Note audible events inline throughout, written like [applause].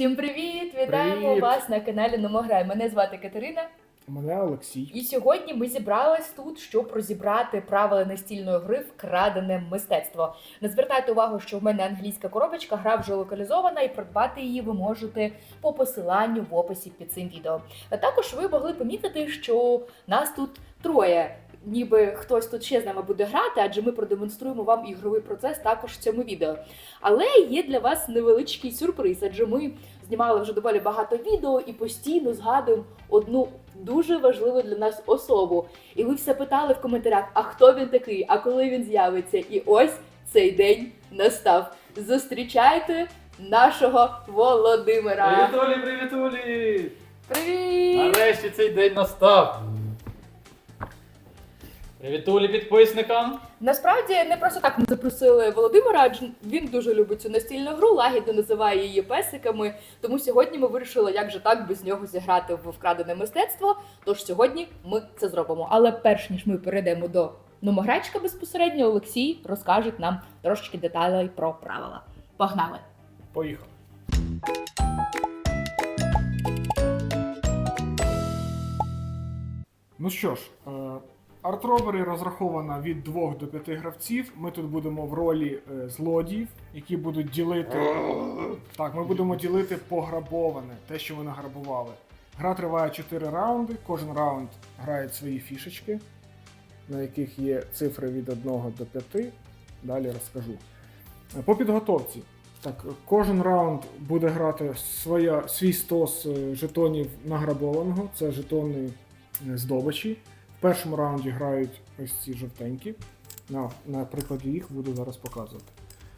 Всім привіт! Вітаємо Привіт! вас на каналі Номограй. Мене звати Катерина. Мене Олексій. І сьогодні ми зібрались тут, щоб розібрати правила настільної гри вкрадене мистецтво. Не звертайте увагу, що в мене англійська коробочка, гра вже локалізована, і придбати її ви можете по посиланню в описі під цим відео. А також ви могли помітити, що нас тут троє. Ніби хтось тут ще з нами буде грати, адже ми продемонструємо вам ігровий процес також в цьому відео. Але є для вас невеличкий сюрприз, адже ми знімали вже доволі багато відео і постійно згадуємо одну дуже важливу для нас особу. І ви все питали в коментарях: а хто він такий, а коли він з'явиться? І ось цей день настав. Зустрічайте нашого Володимира. Привітулі, привітулі! Привіт! Нарешті цей день настав. Привітулі підписникам. Насправді не просто так ми запросили Володимира, адже він дуже любить цю настільну гру, лагідно називає її песиками. Тому сьогодні ми вирішили, як же так без нього зіграти в вкрадене мистецтво. Тож сьогодні ми це зробимо. Але перш ніж ми перейдемо до номограчка безпосередньо, Олексій розкаже нам трошечки деталей про правила. Погнали! Поїхав. Ну що ж, Art розрахована від 2 до 5 гравців. Ми тут будемо в ролі е, злодіїв, які будуть ділити. Так, ми будемо ділити пограбоване, те, що ви награбували. Гра триває 4 раунди. Кожен раунд грає свої фішечки, на яких є цифри від 1 до 5. Далі розкажу. Е, По підготовці. Так, кожен раунд буде грати своя, свій стос е, жетонів награбованого. Це жетони е, здобичі. В першому раунді грають ось ці жовтенькі. На, на прикладі їх буду зараз показувати.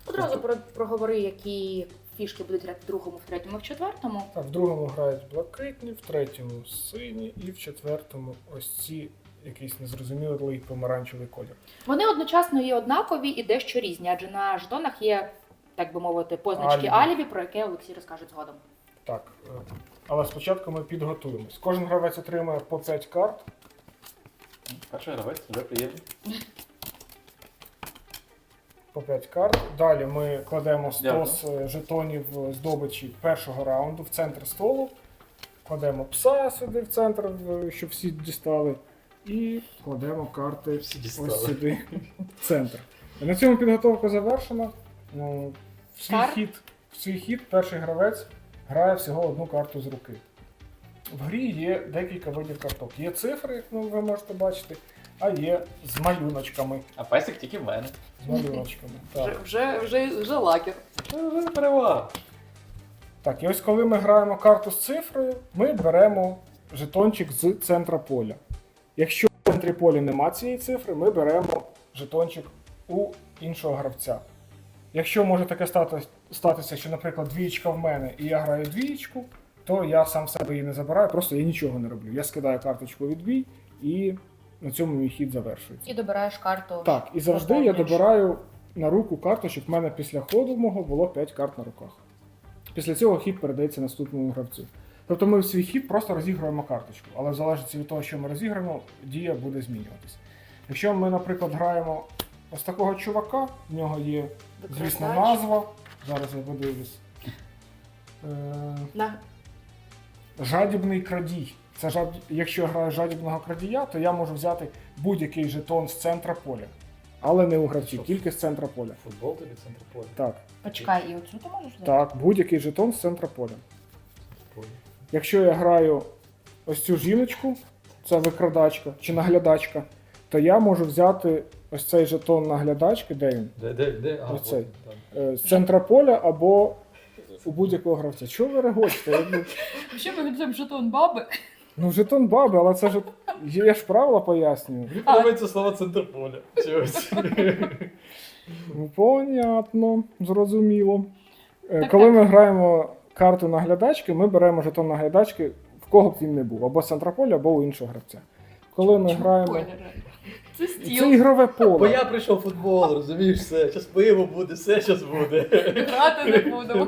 Одразу про проговори, які фішки будуть грати в другому, в третьому, в четвертому. Так, в другому грають блакитні, в третьому сині і в четвертому ось ці якийсь незрозумілий помаранчевий колір. Вони одночасно є однакові і дещо різні, адже на жетонах є, так би мовити, позначки Алібі. алібі, про яке Олексій розкаже згодом. Так, е, але спочатку ми підготуємось. Кожен гравець отримає по 5 карт. Перший гравець, вже приємно. по 5 карт. Далі ми кладемо стос е, жетонів здобичі першого раунду в центр столу. Кладемо пса сюди в центр, в- щоб всі дістали. І кладемо карти Всі ось сюди в центр. На цьому підготовка завершена. Ну, В свій, хід, в свій хід перший гравець грає всього одну карту з руки. В грі є декілька видів карток. Є цифри, як ну, ви можете бачити, а є з малюночками. А песик тільки в мене. З малюночками. Так. Вже, вже, вже, вже лакер. Це вже перевага. Так, і ось коли ми граємо карту з цифрою, ми беремо жетончик з центра поля. Якщо в центрі поля нема цієї цифри, ми беремо жетончик у іншого гравця. Якщо може таке стати- статися, що, наприклад, двієчка в мене і я граю двієчку, то я сам себе її не забираю, просто я нічого не роблю. Я скидаю карточку від бій і на цьому мій хід завершується. І добираєш карту. Так, і завжди я добираю на руку карту, щоб в мене після ходу мого було 5 карт на руках. Після цього хід передається наступному гравцю. Тобто ми в свій хід просто розігруємо карточку, але в залежності від того, що ми розіграємо, дія буде змінюватись. Якщо ми, наприклад, граємо ось такого чувака, в нього є, звісно, назва. Зараз я подивлюсь. Е. Жадібний крадій. Це жад... Якщо я граю жадібного крадія, то я можу взяти будь-який жетон з центра поля. Але не у гравців, тільки з центра поля. Футбол тобі центр поля. Так, Почекай, і оцю ти можеш взяти? так, будь-який жетон з центра поля. Поля. Якщо я граю ось цю жіночку, це викрадачка чи наглядачка, то я можу взяти ось цей жетон наглядачки, де він? Де, де, де? А, Ось цей. от, там. Е, З центра поля або у будь-якого гравця. Чого ви регочете? Що ми віддаємо жетон баби? Ну, жетон баби, але це ж я ж правила пояснюю. Мені подобається слово центр поля. Чогось. Ну, понятно, зрозуміло. Е, Так, Коли так. ми граємо карту наглядачки, ми беремо жетон наглядачки, в кого б він не був, або з центра поля, або у іншого гравця. Коли ми граємо. Спойлери. Це Це стіл. ігрове Бо я прийшов в футбол, розумієш все. Щас пиво буде, все щас буде. Грати не [laughs] будемо.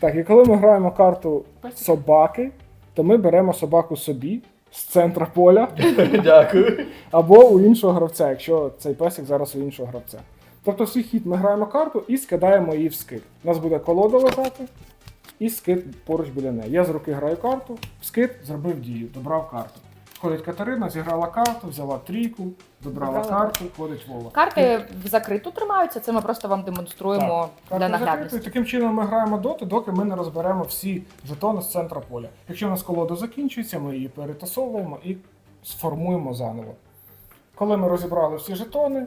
Так, і коли ми граємо карту собаки, то ми беремо собаку собі з центра поля [laughs] Дякую. або у іншого гравця, якщо цей песик зараз у іншого гравця. Тобто в свій хід ми граємо карту і скидаємо її в скид. У нас буде колода лежати, і скид поруч біля неї. Я з руки граю карту, скид зробив дію, добрав карту. Ходить Катерина, зіграла карту, взяла трійку, добрала Добрала карту, ходить Вова. Карти в закриту тримаються, це ми просто вам демонструємо для Карти наглядності. закриті. Таким чином ми граємо доти, доки ми не розберемо всі жетони з центра поля. Якщо у нас колода закінчується, ми її перетасовуємо і сформуємо заново. Коли ми розібрали всі жетони,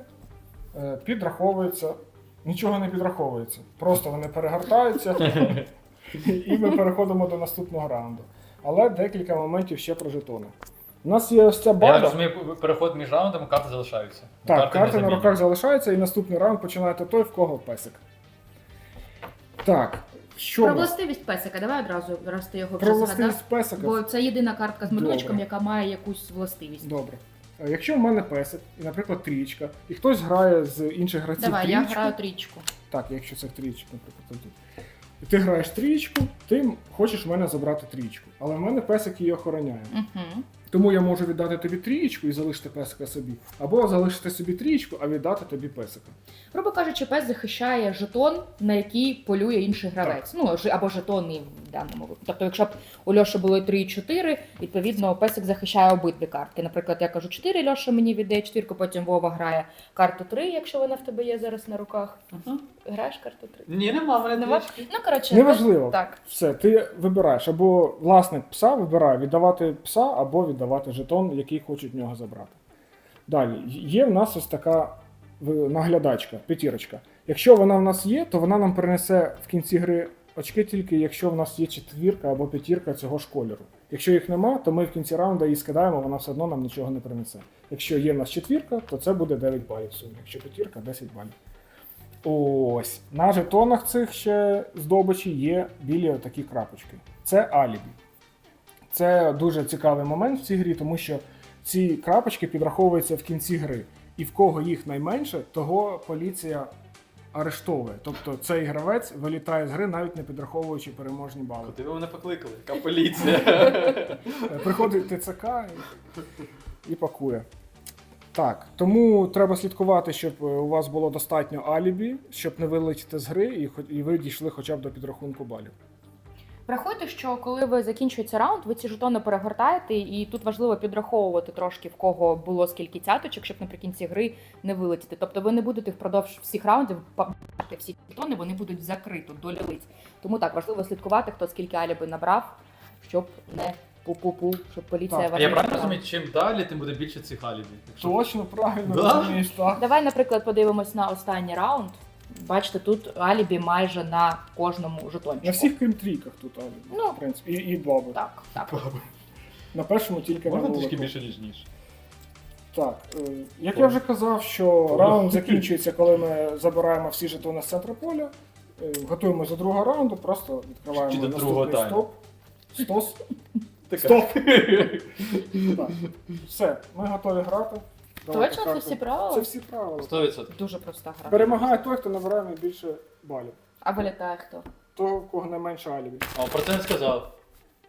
е, підраховується. Нічого не підраховується. Просто вони перегортаються, [laughs] і ми переходимо до наступного раунду. Але декілька моментів ще про жетони. У нас є ось ця Я розумію, переход між раундами, карти залишаються. Так, не карти на руках залишаються, і наступний раунд починаєте той, в кого песик. Так, що Про в властивість песика, давай одразу, раз ти його Про вже властивість згадав. песика. Бо це єдина картка з меточком, Добре. яка має якусь властивість. Добре. Е, Якщо в мене песик, і, наприклад, трічка, і хтось грає з інших гравців Давай, я граю трічку. Так, якщо це трічка, наприклад, тоді. І ти граєш трічку, ти хочеш в мене забрати трічку. Але в мене песик її охороняє. Угу. Тому я можу віддати тобі трієчку і залишити песика собі. Або залишити собі трієчку, а віддати тобі песика. Грубо кажучи, пес захищає жетон, на який полює інший гравець. Ну, жи- або жетони в даному випадку. Тобто, якщо б у Льоші було 3 і 4, відповідно, песик захищає обидві картки. Наприклад, я кажу 4, Льоша мені віддає 4, потім Вова грає карту 3, якщо вона в тебе є зараз на руках. Мгм. Граєш карту 3? Ні, нема, мене Нема? Ну, коротше, Неважливо. Так. Все, ти вибираєш або власник пса вибирає віддавати пса, або віддавати жетон, який хочуть в нього забрати. Далі, є в нас ось така наглядачка, п'ятірочка. Якщо вона в нас є, то вона нам принесе в кінці гри очки тільки якщо в нас є четвірка або п'ятірка цього ж кольору. Якщо їх нема, то ми в кінці раунду її скидаємо, вона все одно нам нічого не принесе. Якщо є в нас четвірка, то це буде 9 балів в сумі. Якщо п'ятірка, 10 балів. Ось. На жетонах цих ще здобичі є білі такі крапочки. Це алібі. Це дуже цікавий момент в цій грі, тому що ці крапочки підраховуються в кінці гри. І в кого їх найменше, того поліція арештовує. Тобто цей гравець вилітає з гри, навіть не підраховуючи переможні бали. Тебе мене покликали? Яка поліція? Е, Приходить ТЦК і, і пакує. Так, тому треба слідкувати, щоб е, у вас було достатньо алібі, щоб не вилетіти з гри, і, і ви дійшли хоча б до підрахунку балів. Врахуйте, що коли ви закінчується раунд, ви ці жетони перегортаєте, і тут важливо підраховувати трошки в кого було скільки цяточок, щоб наприкінці гри не вилетіти. Тобто ви не будете впродовж всіх раундів бачити всі жетони, вони будуть закрито до лілиць. Тому так важливо слідкувати, хто скільки аліби набрав, щоб не пу-пу-пу, щоб поліція Так, А я не правильно розумію, чим далі, тим буде більше цих алібі. Якщо- Точно, правильно Да? розумієш, так. Давай, наприклад, подивимось на останній раунд. Бачите, тут алібі майже на кожному жетончику. На всіх крім трійках тут алібі, Ну. в принципі, і, і баби. Так, так. На першому тільки Можна на трішки більше, ніж ніж. Так, е, як я вже казав, що раунд закінчується, коли ми забираємо всі жетони з центру поля. Е, Готуємося до другого раунду, просто Чи відкриваємо до другого наступний тайму? стоп. Стос. Така. Стоп! [laughs] Так. Все, ми готові грати. Давайте Точно це всі правила? Це всі правила. 100%. Дуже проста гра. Перемагає той, хто набирає найбільше балів. А вилітає хто? Того, в кого найменше алібі. А про це не сказав,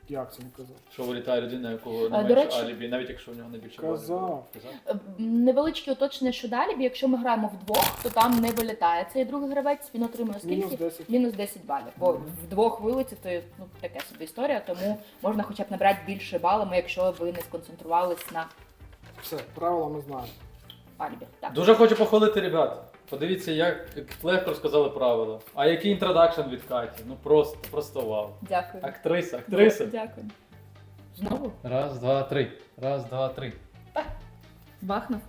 Як це не казав? що вилітає людина, у кого до найменше речі- алібі, навіть якщо в нього найбільше балів. Казав. Казав? Е, Невеличке уточнення щодо алібі. Якщо ми граємо вдвох, то там не вилітає. Цей другий гравець він отримує скільки? Мінус 10. Мінус 10 балів. Бо вдвох вилетів, то ну таке собі історія, тому можна хоча б набрати більше балами, якщо ви не сконцентрувались на Все, правила ми знаємо. алібі. Так. Дуже хочу похвалити ребят. Подивіться, як легко розказали правила. А який інтродакшн від Каті. Ну просто, просто вау. Дякую. Актриса, актриса. Дякую. Знову Раз, два, три. Раз, два, три. бахнув.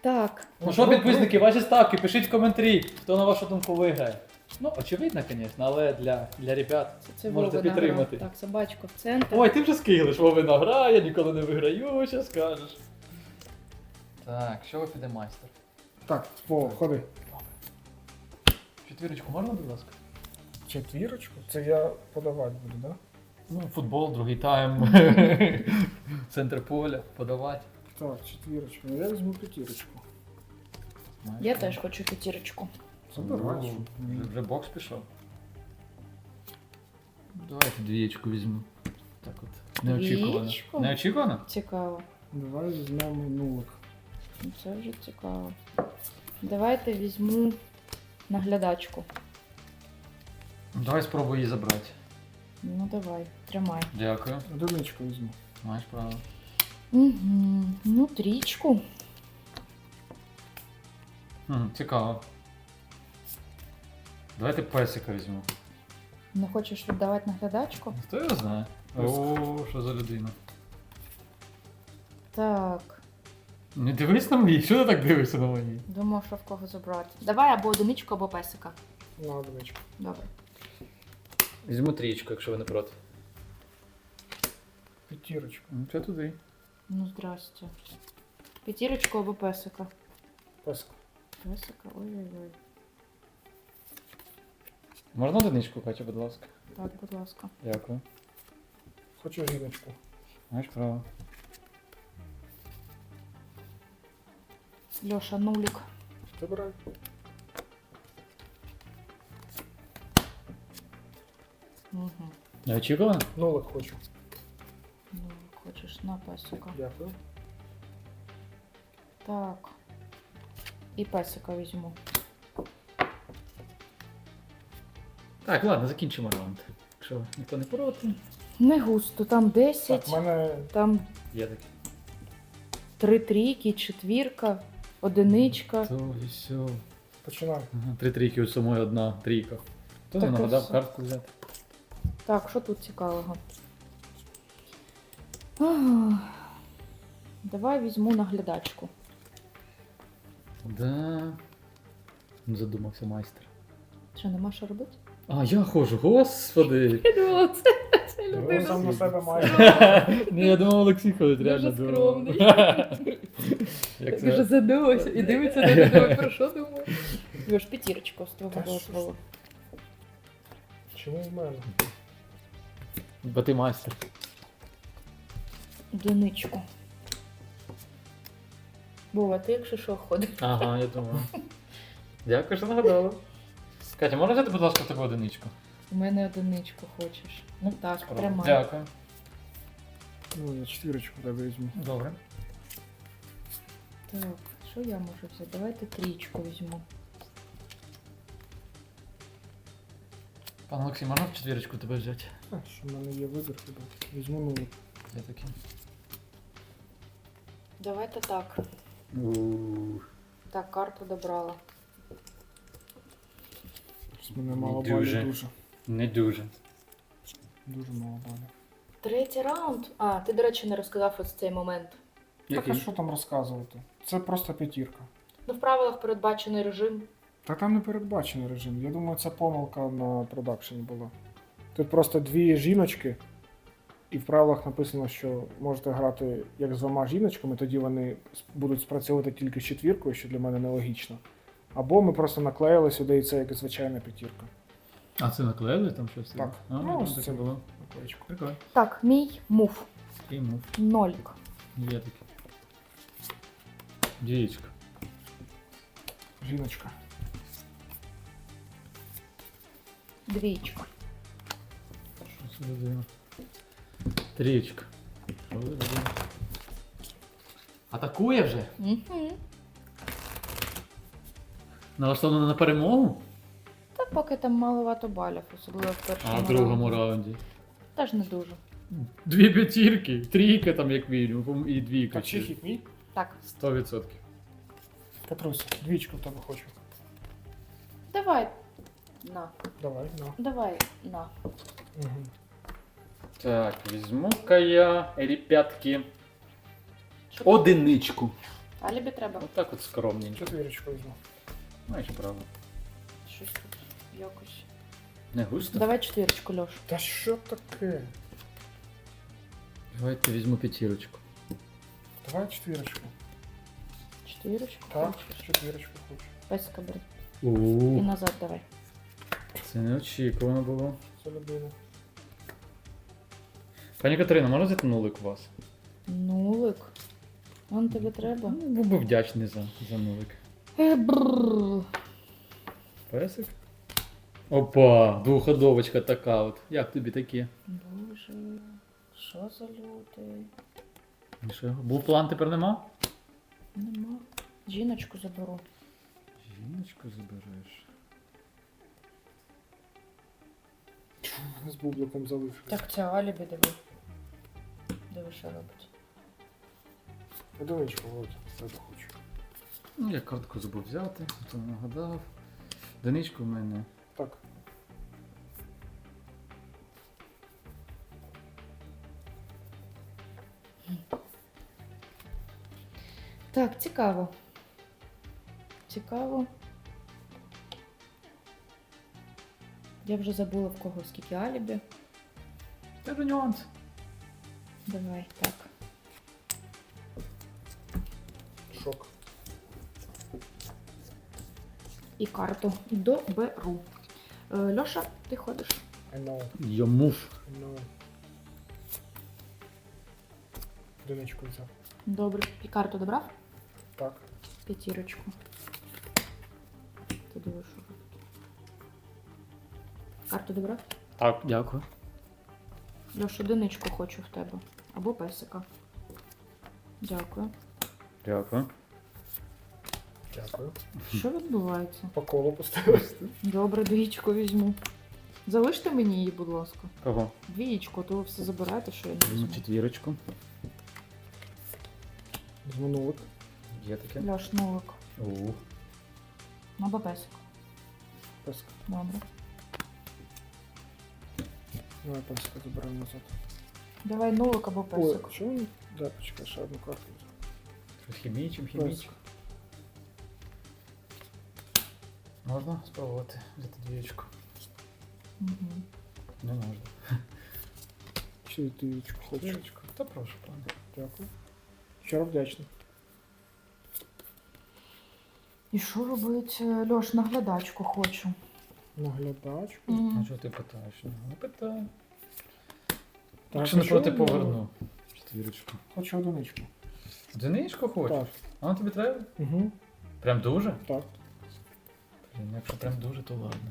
Так. Ну що, підписники, ваші ставки, пишіть в коментарі, хто на вашу думку виграє. Ну, очевидно, звісно, але для, для ребят. Це, Можете Вовина підтримати. гра. Так, собачка в центр. Ой, ти вже скиглиш, Вовина гра, я ніколи не виграю, що скажеш. Так, що ви піде майстер? Так, Вова, ходи. Четвірочку можна, будь ласка? Четвірочку? Це я подавати буду, так? Да? Ну, футбол, другий тайм. [laughs] Центр поля, подавати. Так, четвірочку. Ну я візьму п'ятірочку. Я теж хочу п'ятірочку. Забирай. Вже, вже бокс пішов. Давайте двієчку візьму. Так от. Неочікувано. Двієчку? Неочікувано? Цікаво. Давай візьмемо нулик. Ну, Це вже цікаво. Давайте візьму наглядачку. Давай спробуй її забрати. давай, тримай. Дякую. Одиничку візьму. Маєш право. Угу. Ну, трічку. Хм, цікаво. Давайте песика візьму. Не хочеш віддавати наглядачку? Хто його знає? О, що за людина. Так. Не дивись на мені, що ти так дивишся на мені? Думав, що в кого забрати. Давай або одиничку, або песика. На одиничку. Добре. Візьму трічку, якщо ви не проти. П'ятірочку. Ну, це туди. Ну, здрасте. П'ятірочку або песика. Песик. Песика, ой-ой-ой. Можна одиничку, Катя, будь ласка. Так, будь ласка. Дякую. Хочу жіночку. Маєш право. Льоша, нулік. Забирай. Угу. Неочікувано? Нулик хочу. Нулік хочеш на песика. Дякую. Так. І песика візьму. Так, ладно, закінчимо раунд. Якщо ніхто не проти. Не густо, там 10, Так, в мене там Є таке. три трійки, четвірка, одиничка. То і все. починай. Ага, три трійки у самої одна трійка. Хто не Так, нагадав ось. картку взяти? Так, що тут цікавого? Ах, Давай візьму наглядачку. Да. Ну, Задумався майстер. Що, нема що робити? А, я ходжу, господи. [laughs] Ну, це, це Ну, сам на себе [laughs] має. Ні, я думав, Олексій ходить, Дуже реально думав. скромний. [laughs] Як Дуже це? задумався і дивиться на тебе, про що думає. Льош, п'ятірочку з твого дозволу. Чому в мене? Бо ти майстер. Одиничку. Бува, ти якщо що ходиш. Ага, я думаю. Дякую, що нагадала. Катя, можна взяти, будь ласка, в тебе одиничку? У мене одиничку хочеш. Ну так, тримай. Дякую. Ну, я четвірочку тебе візьму. Добре. Так, що я можу взяти? Давайте трічку візьму. Пан Олексій, можна в четвірочку тебе взяти? А, що в мене є вибір хіба. Візьму нулик. Я такий. Давайте так. Так, карту добрала. Мене мало Не балів дуже. дуже. Не дуже. Дуже мало балів. Третій раунд. А, ти, до речі, не розказав ось цей момент. Так, а що там розказувати? Це просто п'ятірка. Ну, в правилах передбачений режим. Та там не передбачений режим. Я думаю, це помилка на продакшені була. Тут просто дві жіночки, і в правилах написано, що можете грати як з двома жіночками, тоді вони будуть спрацьовувати тільки з четвіркою, що для мене нелогічно. Або ми просто наклеїли сюди і це як звичайна п'ятірка. А це наклеїли там щось? Так. А, Ну, ну, ось це. було. Прикольно. Так, мій мув. І мув. Нолік. Є таке. Дієчка. Жіночка. Двічка. Що це людина? Трічка. Що за людина? Атакує вже? Угу. Налаштовано на перемогу? Та поки там маловато балів, особливо в першому. А в другому раунді. раунді. Теж не дуже. Дві п'ятірки, трійка там як мінімум, і двійка. Качихік мій? Так, Сто відсотків. Катруся, двічку в тебе хочу. давай. На. Давай, на. Давай на. Угу. Так, візьму-ка я ребятки. Там? Одиничку. Алібі треба. Отак от скромненько. Четвірочку візьму. Маєш право. Щось тут якось. Не густо? Давай четвірочку, Льош. Та що таке? Давайте візьму п'ятірочку. Давай четвірочку. Четвірочку Так, хочеш. четвірочку хочу. Песика бери. І Ууу, назад давай. це неочікувано було. Це людина. Пані Катерина, можна взяти нулик у вас? Нулик. Он тобі треба. Ну, був би вдячний за, за нулик. Е, бррр. Песик? Опа, двоходовочка така от. Як тобі таке? Боже, що за люди? І був план, тепер нема? Нема. Жіночку заберу. Жіночку забереш. З бубликом залишився. Так, це алібі диви. Диви, що робить. Одиничку, Володя, з тебе хочу. Ну, я картку забув взяти, то нагадав. Доничку в мене. Так. Так, цікаво. Цікаво. Я вже забула в кого скільки алібі. Тебе нюанс. Давай, так. Шок. І карту доберу. Е, Льоша, ти ходиш. I know, Йому. I know. Одиничку взяв. Добре. І карту добрав? Так. П'ятірочку. Ти дивиш. Карту добрав? Так, дякую. Льош, одиничку хочу в тебе. Або песика. Дякую. Дякую. Дякую. Що відбувається? По колу поставиш. Добре, двічку візьму. Залиште мені її, будь ласка. Кого? Двічку, то ви все забираєте, що я не візьму. Четвірочку. Дзвонулик. Є таке. Льош, нулик. Ух. Або песик. Песка. Добре. Давай песика заберемо назад. Давай нулик або Ой, песик. чому? він- Да, почекай, ще одну карту. взяв. Хімічим, хімічим. Можна спробувати взяти двічку? Угу. Не можна. Чи двічку хочеш? Двічку. Та прошу, пане. Дякую. Щиро вдячний. І що робить е, Льош, наглядачку хочу. Наглядачку. А що ти питаєш? Ну, Не питай. Так, Якщо не а проти поверну. Четвірочку. Хочу одиничку. Одиничку хочеш? Так. А тобі треба? Угу. Прям дуже? Так. Блін, якщо прям дуже, то ладно.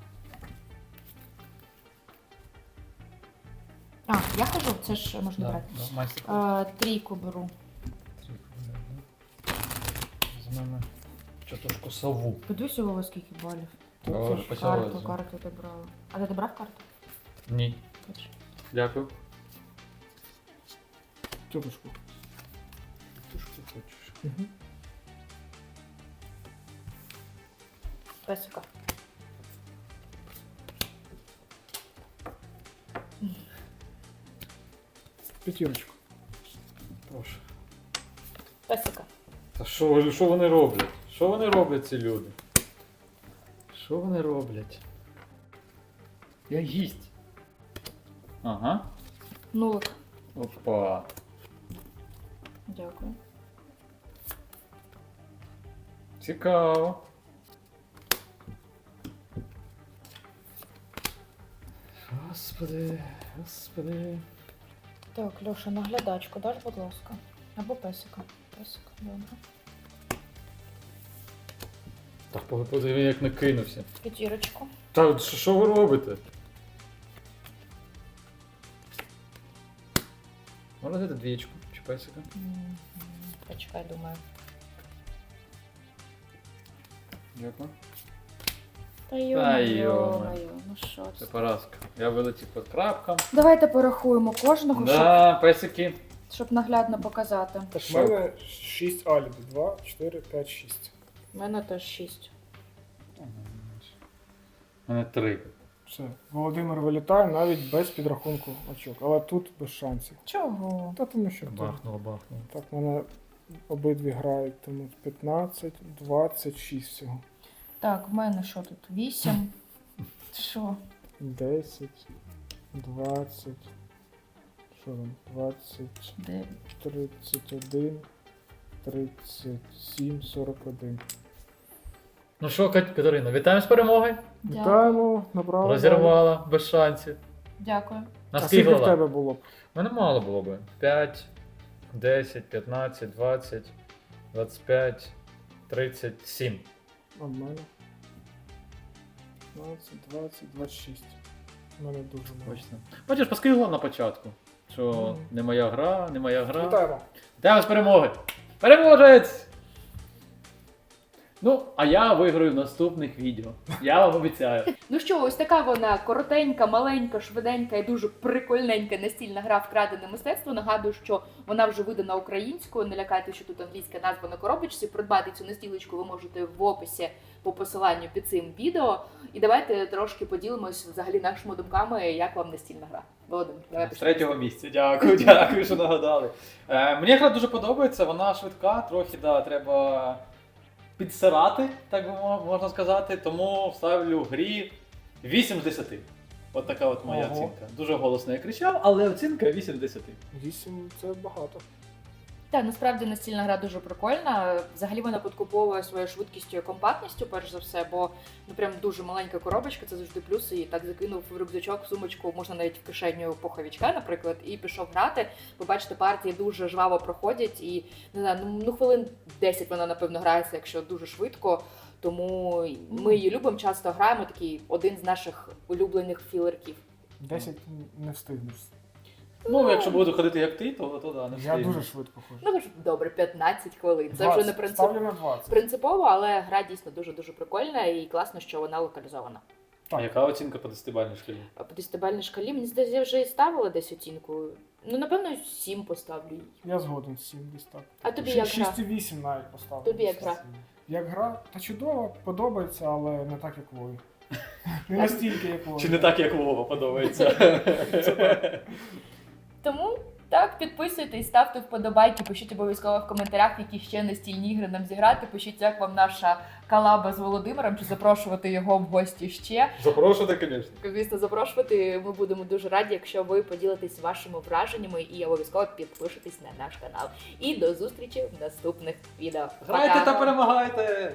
А, я хожу, це ж можна Да, брати. да, майстер. Е, трійку беру. Трійку беремо. Візьмемо чатушку сову. Подивись у вас скільки балів. О, Це ж. Карту, карту ти брала. А ти добрав карту? Ні. Хоч. Дякую. Тетушку. Що хочеш? Угу. Песика. П'ятірочку. Прошу. Песика. Та що, що вони роблять? Що вони роблять, ці люди? Що вони роблять? Я гість. Ага. Нулик. Опа. Дякую. Цікаво. Господи, господи. Так, Льоша, наглядачку даш, будь ласка. Або песика. Песика, добре. Так подиви, як накинувся. П'ятірочку. Та що, що ви робите? Можна взяти двічку чи песика? Мгм. Почекай, думаю. Дякую. Та Та йо-моє, йо-моє. ну що Це це? поразка. Я вилетів по крапкам. Давайте порахуємо кожного, Да, песики. щоб, щоб наглядно показати. Так, в мене 6 алібі. 2, 4, 5, 6. У мене теж шість. У мене три. Все. Володимир вилітає навіть без підрахунку очок. Але тут без шансів. Чого? Та тому що тут. Бахнуло, бахнуло. Так, в мене обидві грають, тому 15, 26 всього. Так, в мене що тут? Вісім. [laughs] Що? 10, 20, що там? 20, Дев'ять. 31, 37, 41. Ну що, Кать- Катерина, вітаємо з перемогою. Дякую. Вітаємо, набрали. Розірвала без шансів. Дякую. А На скільки в тебе було б? У мене мало було би. 5, 10, 15, 20, 25, 37. А в мене? 15, 20, 26. У мене дуже мало. Точно. Бачиш, поскигло на початку. Що не моя гра, не моя гра. Вітаємо. Вітаємо з перемоги! Переможець! Ну, а я виграю в наступних відео. Я вам обіцяю. Ну що, ось така вона коротенька, маленька, швиденька і дуже прикольненька настільна гра вкрадене мистецтво. Нагадую, що вона вже видана українською. Не лякайте, що тут англійська назва на коробочці. Придбати цю настілочку ви можете в описі по посиланню під цим відео. І давайте трошки поділимось взагалі нашими думками, як вам настільна гра. Володимир, давай З третього місця. Дякую, [laughs] дякую, що нагадали. Е, мені гра дуже подобається, вона швидка, трохи да, треба підсирати, так би мо- можна сказати. Тому ставлю грі 8 з 10. От така от моя Ого. оцінка. Дуже голосно я кричав, але оцінка 8 з 10. 8 це багато. Так, насправді настільна гра дуже прикольна. Взагалі вона подкуповує своєю швидкістю і компактністю, перш за все, бо ну прям дуже маленька коробочка, це завжди плюс. І так закинув в рюкзачок, в сумочку, можна навіть в кишеню пуховичка, наприклад, і пішов грати. Ви бачите, партії дуже жваво проходять, і не знаю, ну, ну хвилин 10 вона напевно грається, якщо дуже швидко. Тому ми її любимо, часто граємо. Такий один з наших улюблених філерків. 10 не встигнеш. Ну, якщо буду ходити як ти, то, то да, не Я встигну. дуже швидко ходжу. Ну ж, добре, 15 хвилин. Це вже не 20. принцип... Ставлю на 20. принципово, але гра дійсно дуже дуже прикольна і класно, що вона локалізована. А яка оцінка по десятибальній шкалі? А По десятибальній шкалі мені здається, я вже і ставила десь оцінку. Ну, напевно, 7 поставлю їй. Я згоден з 7 десь так. А тобі як гра? 6,8 навіть поставлю. Тобі як гра? Як гра? Та чудово, подобається, але не так, як Вові. [laughs] Не настільки, як Вові. Чи не так, як Вова подобається? [laughs] Тому так, підписуйтесь, ставте вподобайки, пишіть обов'язково в коментарях, які ще настільні ігри нам зіграти. Пишіть, як вам наша колаба з Володимиром, чи запрошувати його в гості ще. Запрошувати, звісно. Звісно, запрошувати. Ми будемо дуже раді, якщо ви поділитесь вашими враженнями і обов'язково підпишетесь на наш канал. І до зустрічі в наступних відео. Грайте Пока! та перемагайте!